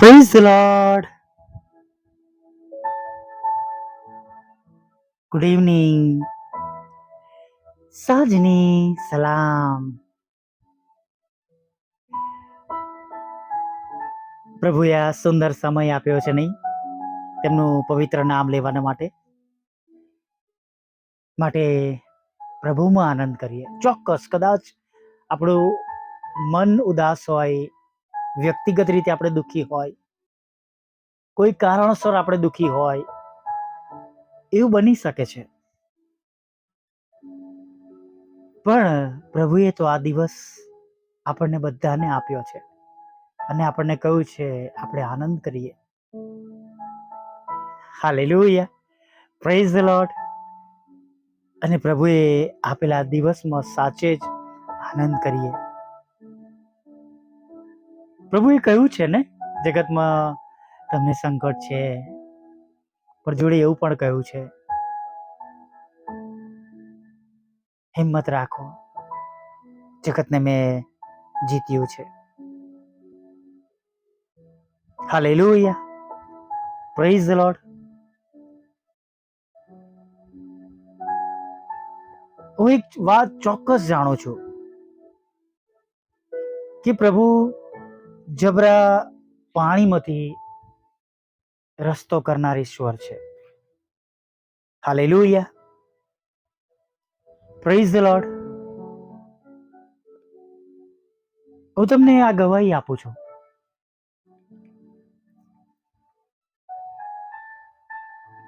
Praise the good evening સાંજની સલામ પ્રભુએ આ સુંદર સમય આપ્યો છે નહીં? તેમનું પવિત્ર નામ લેવાના માટે. માટે પ્રભુમાં આનંદ કરીએ. ચોક્કસ, કદાચ આપણું મન ઉદાસ હોય વ્યક્તિગત રીતે આપણે દુઃખી હોય, કોઈ કારણસર આપણે દુઃખી હોય, એવું બની શકે છે. પણ પ્રભુએ તો આ દિવસ આપણને બધાને આપ્યો છે અને આપણને કહ્યું છે આપણે આનંદ કરીએ. હાલેલુયા. પ્રેઝ ધ લોર્ડ અને પ્રભુએ આપેલા દિવસમાં સાચે જ આનંદ કરીએ. પ્રભુએ કહ્યું છે ને, જગતમાં તમને સંકટ છે. પણ જોડે એવું પણ કહ્યું છે. હિંમત રાખો. જગતને મેં જીત્યું છે. હાલેલુયા. પ્રેઝ ધ લોર્ડ હું એક વાત ચોક્કસ જાણું છું. કે પ્રભુ જબરા પાણીમાંથી રસ્તો કરનાર ઈશ્વર છે. હાલેલુયા. પ્રેઝ ધ લોર્ડ હું તમને આ ગવાહી આપું છું.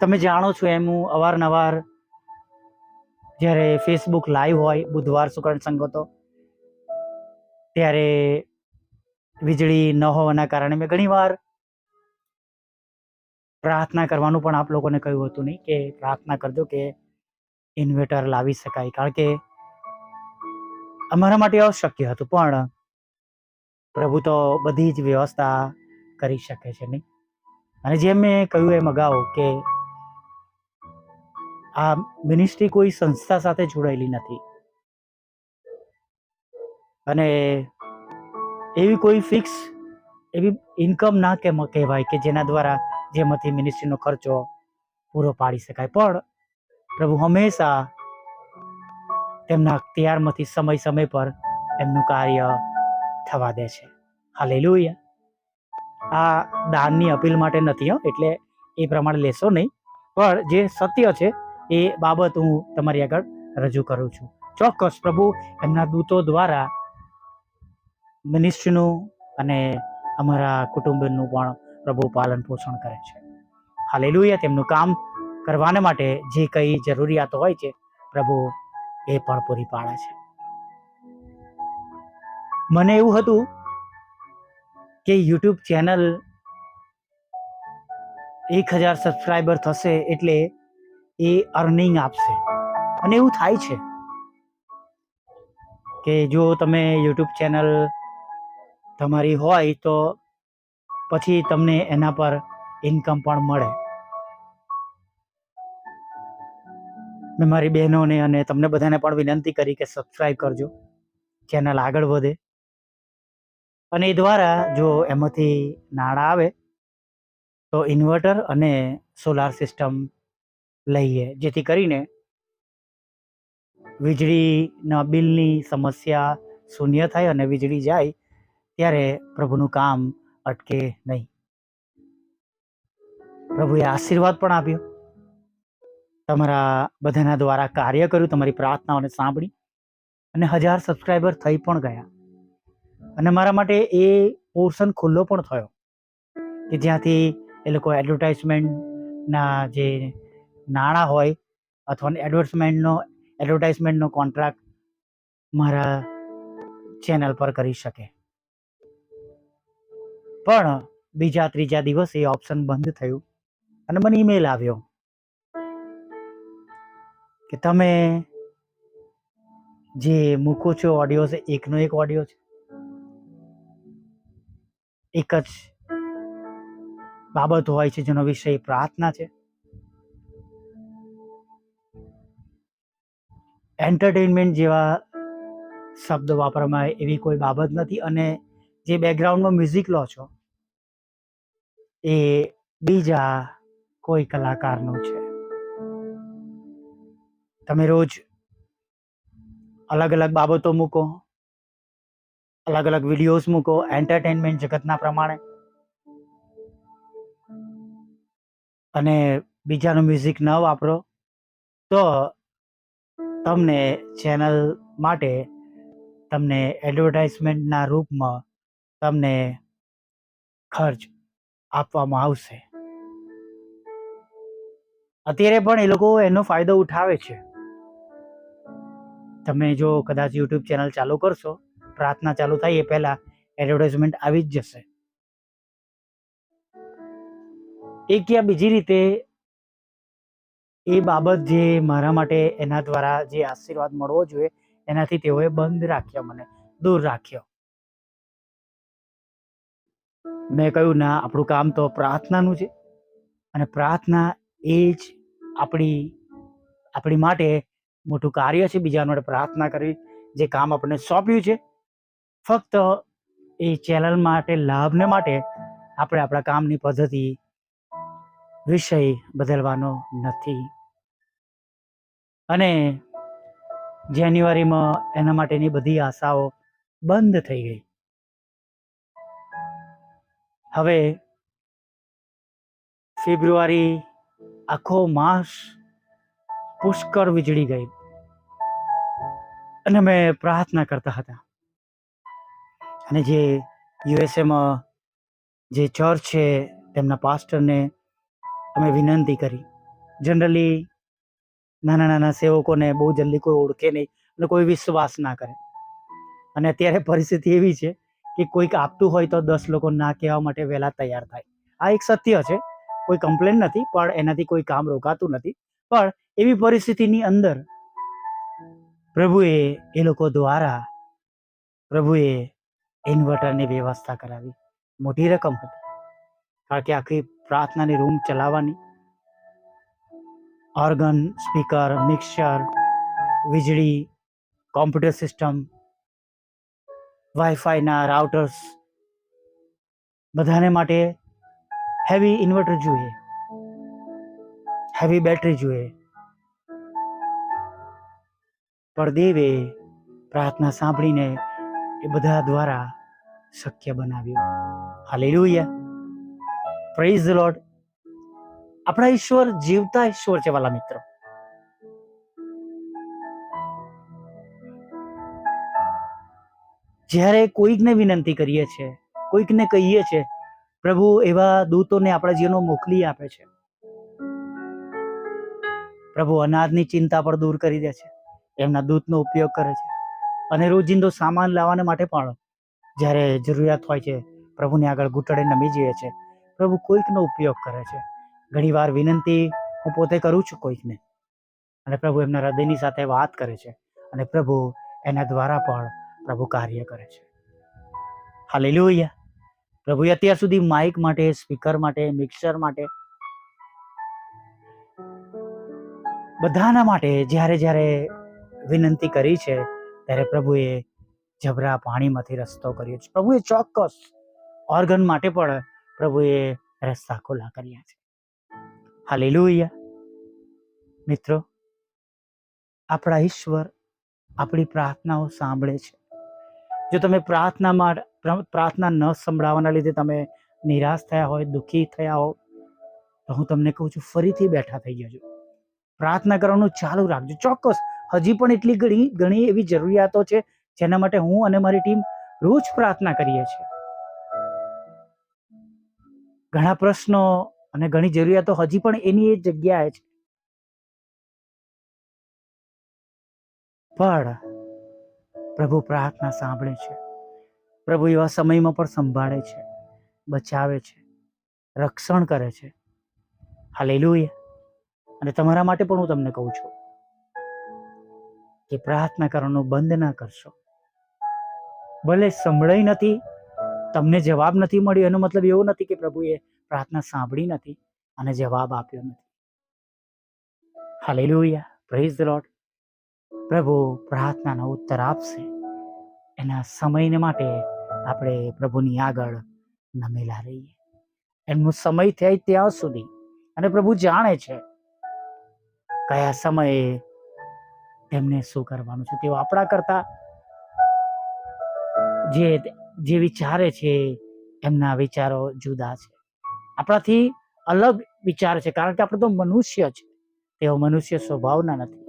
તમે જાણો છો એમ હું અવારનવાર જ્યારે ફેસબુક લાઈવ હોય, બુધવાર સુકરણ સંગતો, ત્યારે વીજળી ન હોવાના કારણે મેં ઘણીવાર પ્રાર્થના કરવાનું પણ આપ લોકોને કહ્યું હતું નહીં કે પ્રાર્થના કરજો કે ઇન્વર્ટર લાવી શકાય. કારણ કે અમારા માટે અશક્ય હતું, પણ પ્રભુ તો બધી જ વ્યવસ્થા કરી શકે છે નહીં. અને જેમ મેં કહ્યું એમ અગાઉ કે આ મિનિસ્ટ્રી કોઈ સંસ્થા સાથે જોડાયેલી નથી. અને એવી કોઈ ફિક્સ એવી ઇન્કમ ના કે કહેવાય કે જેના દ્વારા જેમાંથી મિનિસ્ટ્રીનો ખર્ચો પૂરો પાડી શકાય. પણ પ્રભુ હંમેશા તેમના અખ્તિયારમાંથી સમય સમય પર એમનું કાર્ય થવા દે છે. હાલેલુયા આ દાનની અપીલ માટે નથી એટલે એ પ્રમાણે લેશો નહીં. પણ જે સત્ય છે, એ બાબત હું તમારી આગળ રજૂ કરું છું. ચોક્કસ પ્રભુ, એમના દૂતો દ્વારા મિનિસ્ટ્રીનું અને અમારા કુટુંબનું પણ પ્રભુ પાલન પોષણ કરે છે. હાલેલુયા. તેમનું કામ કરવાને માટે જે કંઈ જરૂરિયાતો હોય છે, પ્રભુ એ પણ પૂરી પાડે છે. મને એવું હતું કે યુટ્યુબ ચેનલ એક હજાર સબસ્ક્રાઈબર થશે એટલે એ અર્નિંગ આપશે. અને એવું થાય છે કે જો તમે યુટ્યુબ ચેનલ તમારી હોય તો પછી તમને એના પર ઇન્કમ પણ મળે. મેં મારી બહેનોને અને તમને બધાને પણ વિનંતી કરી કે સબસ્ક્રાઈબ કરજો ચેનલ આગળ વધે. અને એ દ્વારા જો એમાંથી નાણાં આવે, તો ઇન્વર્ટર અને સોલાર સિસ્ટમ લઈએ, જેથી કરીને વીજળીના બિલની સમસ્યા શૂન્ય થાય અને વીજળી જાય ત્યારે પ્રભુનું કામ અટકે નહીં. પ્રભુએ આશીર્વાદ પણ આપ્યો. તમારા બધાના દ્વારા કાર્ય કર્યું, તમારી પ્રાર્થનાઓને સાંભળી અને હજાર સબસ્ક્રાઈબર થઈ પણ ગયા. અને મારા માટે એ પોર્શન ખુલ્લો પણ થયો કે જ્યાંથી એ લોકો એડવર્ટાઇઝમેન્ટના જે નાણાં હોય અથવા એડવર્ટાઇઝમેન્ટનો એડવર્ટાઇઝમેન્ટનો કોન્ટ્રાક્ટ મારા ચેનલ પર કરી શકે. પણ બીજા ત્રીજા દિવસે એ ઓપ્શન બંધ થયું અને મને ઈમેલ આવ્યો કે તમે જે મૂકો છો ઓડિયો છે, એકનો એક ઓડિયો છે, એક જ બાબત હોય છે જેનો વિષય પ્રાર્થના છે. એન્ટરટેનમેન્ટ જેવા શબ્દ વાપરવામાં એવી કોઈ બાબત નથી અને જે બેકગ્રાઉન્ડમાં મ્યુઝિક લો છો એ બીજા કોઈ કલાકારનું છે. તમે રોજ અલગ અલગ બાબતો મૂકો અલગ અલગ વિડીયોઝ મૂકો, એન્ટરટેનમેન્ટ જગતના પ્રમાણે. અને બીજાનું મ્યુઝિક ન વાપરો, તો તમને ચેનલ માટે તમને એડવર્ટાઇઝમેન્ટના રૂપમાં તમને ખર્ચ આપવામાં આવશે. અત્યારે પણ એ લોકો એનો ફાયદો ઉઠાવે છે. તમે જો કદાચ યુટ્યુબ ચેનલ ચાલુ કરશો, પ્રાર્થના ચાલુ થાય એ પહેલા એડવર્ટાઇઝમેન્ટ આવી જ જશે. એક યા બીજી રીતે એ બાબત જે મારા માટે એના દ્વારા જે આશીર્વાદ મળવો જોઈએ, એનાથી તેઓએ બંધ રાખ્યો મને, દૂર રાખ્યો. મેં કહ્યું, ના, આપણું કામ તો પ્રાર્થનાનું છે. અને પ્રાર્થના એ જ આપણી આપણી માટે મોટું કાર્ય છે, બીજા માટે પ્રાર્થના કરવી, જે કામ આપણને સોંપ્યું છે. ફક્ત એ ચેનલ માટે, લાભને માટે આપણે આપણા કામની પદ્ધતિ વિષય બદલવાનો નથી. અને જાન્યુઆરીમાં એના માટેની બધી આશાઓ બંધ થઈ ગઈ. હવે ફેબ્રુઆરી આખો માસ પુષ્કળ વીજળી ગઈ. અને અમે પ્રાર્થના કરતા હતા. અને જે યુએસએમાં જે ચર્ચ છે, તેમના પાસ્ટરને અમે વિનંતી કરી. જનરલી નાના નાના સેવકોને બહુ જલ્દી કોઈ ઓળખે નહીં અને કોઈ વિશ્વાસ ના કરે. અને અત્યારે પરિસ્થિતિ એવી છે કે કોઈક આપતું હોય તો દસ લોકો ના કહેવા માટે વહેલા તૈયાર થાય. આ એક સત્ય છે. કોઈ કમ્પ્લેન નથી, પણ એનાથી કોઈ કામ રોકાતું નથી. પણ એવી પરિસ્થિતિની અંદર પ્રભુએ એ લોકો દ્વારા પ્રભુએ ઇન્વર્ટરની વ્યવસ્થા કરાવી. મોટી રકમ હતી. કારણ કે આખી પ્રાર્થનાની રૂમ ચલાવવાની. ઓર્ગન સ્પીકર મિક્સર વીજળી કોમ્પ્યુટર સિસ્ટમ વાઈફાઈના રાઉટર્સ બધાને માટે હેવી ઇન્વર્ટર જોઈએ. હેવી બેટરી જોઈએ. પણ દેવે પ્રાર્થના સાંભળીને એ બધા દ્વારા શક્ય બનાવ્યું. હાલેલુયા. પ્રેઝ ધ લોર્ડ આપણા ઈશ્વર જીવતા ઈશ્વર છે વાલા મિત્રો. જ્યારે કોઈકને વિનંતી કરીએ છીએ કોઈકને કહીએ છીએ પ્રભુ એવા દૂતોને આપણા જીવનો મોકલી આપે છે. પ્રભુ અનાજની ચિંતા પણ દૂર કરી દે છે. એમના દૂતનો ઉપયોગ કરે છે. અને રોજિંદો સામાન લાવવાને માટે પણ જ્યારે જરૂરિયાત હોય છે, પ્રભુને આગળ ઘૂંટડે નમી જઈએ છે. પ્રભુ કોઈકનો ઉપયોગ કરે છે. ઘણીવાર વિનંતી હું પોતે કરું છું કોઈકને. અને પ્રભુ એમના હૃદયની સાથે વાત કરે છે. અને પ્રભુ એના દ્વારા પણ પ્રભુ કાર્ય કરે છે. હાલેલુયા. પ્રભુએ અત્યાર સુધી માઇક માટે સ્પીકર માટે મિક્સર માટે, બધાના માટે જ્યારે જ્યારે વિનંતી કરી છે, ત્યારે પ્રભુએ જબરા પાણીમાંથી રસ્તો કર્યો છે. પ્રભુએ ચોક્કસ ઓર્ગન માટે પણ પ્રભુએ રસ્તા ખુલ્લા કર્યા છે. હાલેલુયા. મિત્રો, આપણા ઈશ્વર આપણી પ્રાર્થનાઓ સાંભળે છે. જો તમે પ્રાર્થનામાં પ્રાર્થના ન સંભળાવવાના લીધે તમે નિરાશ થયા હોય, દુઃખી થયા હો, તો હું તમને કહું છું, ફરીથી બેઠા થઈ જજો. પ્રાર્થના કરવાનું ચાલુ રાખજો. ચોક્કસ, હજી પણ એટલી ઘણી ઘણી એવી જરૂરિયાતો છે, જેના માટે હું અને મારી ટીમ રોજ પ્રાર્થના કરીએ છીએ. ઘણા પ્રશ્નો અને ઘણી જરૂરિયાતો હજી પણ એની એ જગ્યાએ છે પણ પ્રભુ પ્રાર્થના સાંભળે છે. પ્રભુ એવા સમયમાં પણ સંભાળે છે, બચાવે છે, રક્ષણ કરે છે. હાલેલુયા. અને તમારા માટે પણ હું તમને કહું છું કે પ્રાર્થના કરવાનું બંધ ના કરશો. ભલે સંભળાઈ નથી, તમને જવાબ નથી મળ્યો, એનો મતલબ એવો નથી કે પ્રભુએ પ્રાર્થના સાંભળી નથી અને જવાબ આપ્યો નથી. હાલેલુયા. પ્રેઝ ધ લોર્ડ પ્રભુ પ્રાર્થનાનો ઉત્તર આપશે. એના સમયને માટે આપણે પ્રભુની આગળ નમેલા રહીએ. એમનો સમય થાય ત્યાં સુધી અને પ્રભુ જાણે છે કયા સમયે તેમને શું કરવાનું છે. તેઓ આપણા કરતા જે જે વિચારે છે એમના વિચારો જુદા છે. આપણાથી અલગ વિચાર છે કારણ કે આપણે તો મનુષ્ય છે. તેઓ મનુષ્ય સ્વભાવના નથી.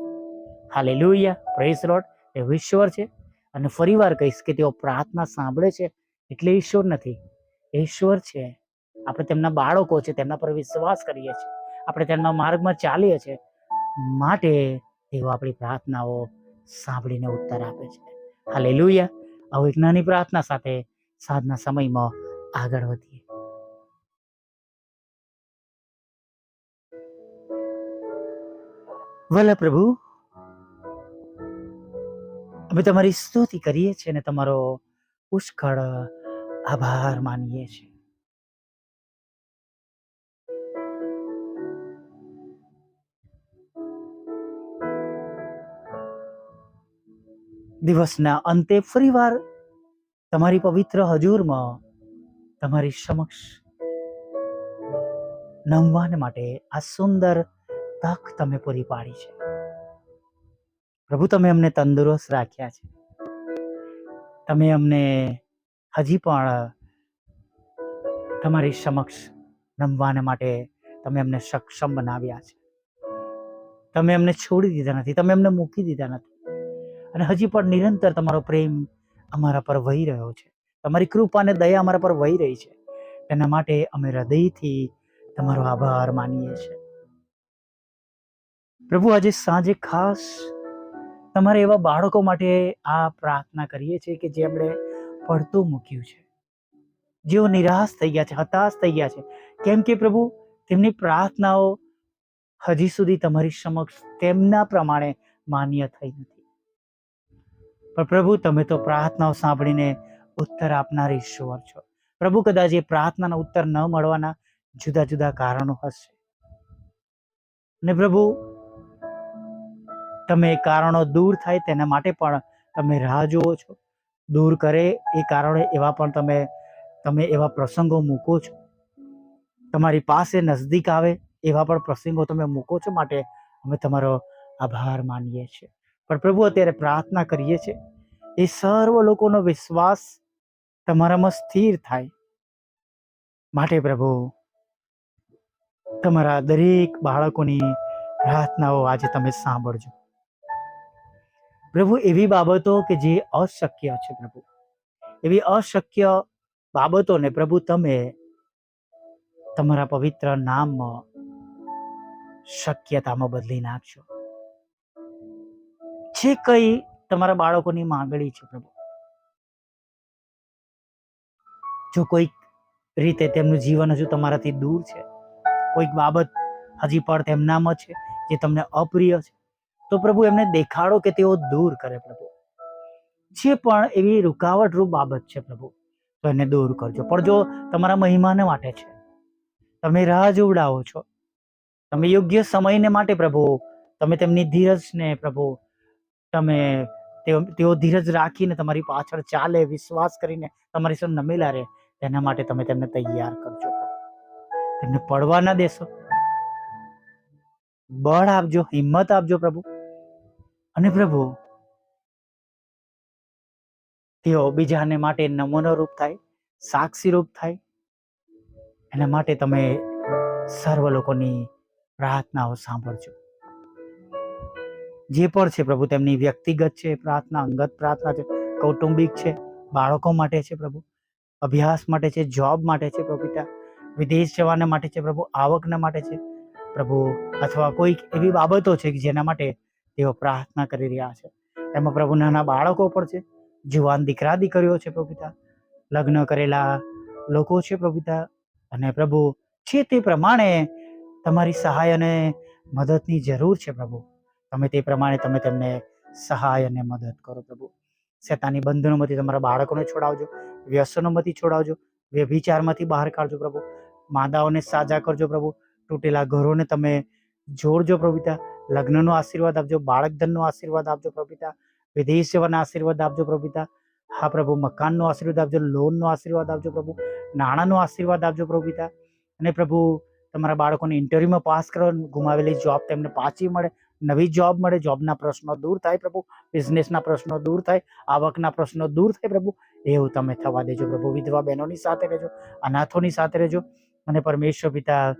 હાલે લોહિયા પ્રેસ લોટ એ ઈશ્વર છે. અને ફરીવાર કહીશ કે તેઓ પ્રાર્થના સાંભળે છે એટલે ઈશ્વર નથી. ઈશ્વર છે. આપણે તેમના બાળકો છે, તેમના પર વિશ્વાસ કરીએ છીએ. આપણે તેમના માર્ગમાં ચાલીએ છીએ. માટે તેઓ આપણી પ્રાર્થનાઓ સાંભળીને ઉત્તર આપે છે. હાલે લોહિયા આવું એક નાની પ્રાર્થના સાથે સાંજના સમયમાં આગળ વધીએ. ભલે પ્રભુ અમે તમારી સ્તુતિ કરીએ છીએ અને તમારો પુષ્કળ આભાર માનીએ છીએ. દિવસના અંતે ફરીવાર તમારી પવિત્ર હજુરમાં તમારી સમક્ષ નમવાને માટે આ સુંદર તક તમે પૂરી પાડી છે. પ્રભુ, તમે અમને તંદુરસ્ત રાખ્યા છે. તમે અમને હજી પણ તમારી સમક્ષ નમવાને માટે તમે અમને સક્ષમ બનાવ્યા છે. તમે અમને છોડી દીધા નથી, તમે અમને મૂકી દીધા નથી. અને હજી પણ નિરંતર તમારો પ્રેમ અમારા પર વહી રહ્યો છે. તમારી કૃપા અને દયા અમારા પર વહી રહી છે. તેના માટે અમે હૃદયથી તમારો આભાર માનીએ છીએ. પ્રભુ, આજે સાંજે ખાસ તમારે એવા બાળકો માટે આ પ્રાર્થના કરીએ છીએ કે જેમણે પડતું મૂક્યું છે. જેઓ નિરાશ થઈ ગયા છે, હતાશ થઈ ગયા છે. કેમ કે પ્રભુ, તેમની પ્રાર્થનાઓ હજી સુધી તમારી સમક્ષ તેમના પ્રમાણે માન્ય થઈ નથી. પણ પ્રભુ, તમે તો પ્રાર્થનાઓ સાંભળીને ઉત્તર આપનાર ઈશ્વર છો. પ્રભુ, કદાચ એ પ્રાર્થનાના ઉત્તર ન મળવાના જુદા જુદા કારણો હશે. ને પ્રભુ તમે એ કારણો દૂર થાય તેના માટે પણ તમે રાહ જુઓ છો. દૂર કરે એ કારણે એવા પણ તમે તમે એવા પ્રસંગો મૂકો છો. તમારી પાસે નજદીક આવે એવા પણ પ્રસંગો તમે મૂકો છો માટે અમે તમારો આભાર માનીએ છીએ. પણ પ્રભુ, અત્યારે પ્રાર્થના કરીએ છીએ, એ સર્વ લોકોનો વિશ્વાસ તમારામાં સ્થિર થાય. માટે પ્રભુ, તમારા દરેક બાળકોની પ્રાર્થનાઓ આજે તમે સાંભળજો. પ્રભુ, એવી બાબતો કે જે અશક્ય છે પ્રભુ. એવી અશક્ય બાબતોને પ્રભુ તમે તમારા પવિત્ર નામમાં શક્યતામાં બદલી નાખશો. જે કઈ તમારા બાળકોની માંગણી છે પ્રભુ. જો કોઈક રીતે તેમનું જીવન હજુ તમારાથી દૂર છે, કોઈક બાબત હજી પણ તેમનામાં છે, જે તમને અપ્રિય છે તો પ્રભુ એમને દેખાડો કે તેઓ દૂર કરે પ્રભુ. જે પણ એવી રૂકાવટરૂપ બાબત છે પ્રભુ. તો એને દૂર કરજો. પણ જો તમારા મહિમાને માટે છે, તમે રાહ જોવડાવો છો, તમે યોગ્ય સમયને માટે પ્રભુ, તમે તેમની ધીરજને પ્રભુ, તમે તેઓ ધીરજ રાખીને તમારી પાછળ ચાલે, વિશ્વાસ કરીને તમારી સાથે નમેલા રહે, તેના માટે તમે તેમને તૈયાર કરજો. તેમને પડવા ના દેશો. બળ આપજો, હિંમત આપજો પ્રભુ. અને પ્રભુ, તેઓ બીજાને માટે નમૂનો રૂપ થાય સાક્ષી રૂપ થાય. એના માટે તમે સર્વ લોકોની પ્રાર્થનાઓ સાંભળજો. જે પણ છે પ્રભુ, તેમની વ્યક્તિગત છે પ્રાર્થના, અંગત પ્રાર્થના છે, કૌટુંબિક છે, બાળકો માટે છે પ્રભુ, અભ્યાસ માટે છે, જોબ માટે છે પ્રભુ વિદેશ જવાના માટે છે પ્રભુ, આવકના માટે છે પ્રભુ, અથવા કોઈક એવી બાબતો છે કે જેના માટે તેઓ પ્રાર્થના કરી રહ્યા છે. એમાં પ્રભુ નાના બાળકો પણ છે. જુવાન દીકરા દીકરીઓ છે પ્રભુતા લગ્ન કરેલા લોકો છે પ્રભુતા અને પ્રભુ છે તે પ્રમાણે તમારી સહાય અને મદદની જરૂર છે પ્રભુ. તમે તે પ્રમાણે તમે તેમને સહાય અને મદદ કરો પ્રભુ. શેતાની બંધનોમાંથી તમારા બાળકોને છોડાવજો. વ્યસનોમાંથી છોડાવજો. વ્યભિચારમાંથી બહાર કાઢજો પ્રભુ. માદાઓને સાજા કરજો પ્રભુ. તૂટેલા ઘરોને તમે જોડજો પ્રભુ પિતા લગ્નનો આશીર્વાદ આપજો બાળક ધનનો આશીર્વાદ આપજો પ્રભુ પિતા વિદેશ સેવાના આશીર્વાદ આપજો પ્રભુ હા પ્રભુ, મકાનનો આશીર્વાદ આપજો, લોનનો આશીર્વાદ આપજો પ્રભુ, નાણાંનો આશીર્વાદ આપજો પ્રભુ અને પ્રભુ, તમારા બાળકોને ઇન્ટરવ્યુમાં પાસ કરો ગુમાવેલી જોબ તેમને પાછી મળે, નવી જોબ મળે જોબના પ્રશ્નો દૂર થાય પ્રભુ બિઝનેસના પ્રશ્નો દૂર થાય, આવકના પ્રશ્નો દૂર થાય પ્રભુ. એવું તમે થવા દેજો પ્રભુ, વિધવા બહેનોની સાથે રહેજો, અનાથોની સાથે રહેજો. અને પરમેશ્વર પિતા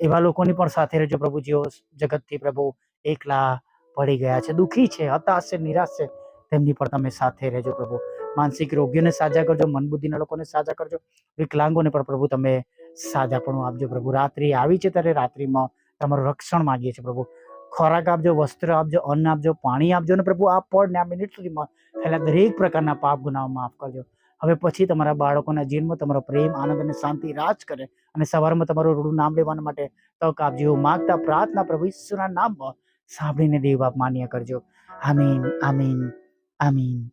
એવા લોકોની પણ સાથે રહેજો પ્રભુ. જેઓ જગતથી પ્રભુ એકલા પડી ગયા છે. દુઃખી છે, હતાશ છે, નિરાશ છે. તેમની પણ તમે સાથે રહેજો પ્રભુ. માનસિક રોગીઓને સાજા કરજો, મનબુદ્ધિના લોકોને સાજા કરજો. વિકલાંગોને પણ પ્રભુ તમે સાજાપણું આપજો પ્રભુ. રાત્રિ આવી છે ત્યારે રાત્રિમાં તમારું રક્ષણ માંગીએ છીએ પ્રભુ. ખોરાક આપજો, વસ્ત્ર આપજો, અન્ન આપજો, પાણી આપજો ને પ્રભુ આ પળને આ મિનિટ સુધીમાં થયેલા દરેક પ્રકારના પાપ ગુનાઓ માફ કરજો. હવે પછી તમારા બાળકોના જીવનમાં તમારો પ્રેમ, આનંદ અને શાંતિ રાજ કરે અને સવારમાં તમારું રૂડું નામ લેવાના માટે તક આપજો માગતા પ્રાર્થના પ્રભુ ઈશ્વરના નામમાં સાંભળીને દેવ બાપ માન્ય કરજો. આમીન આમીન આમીન.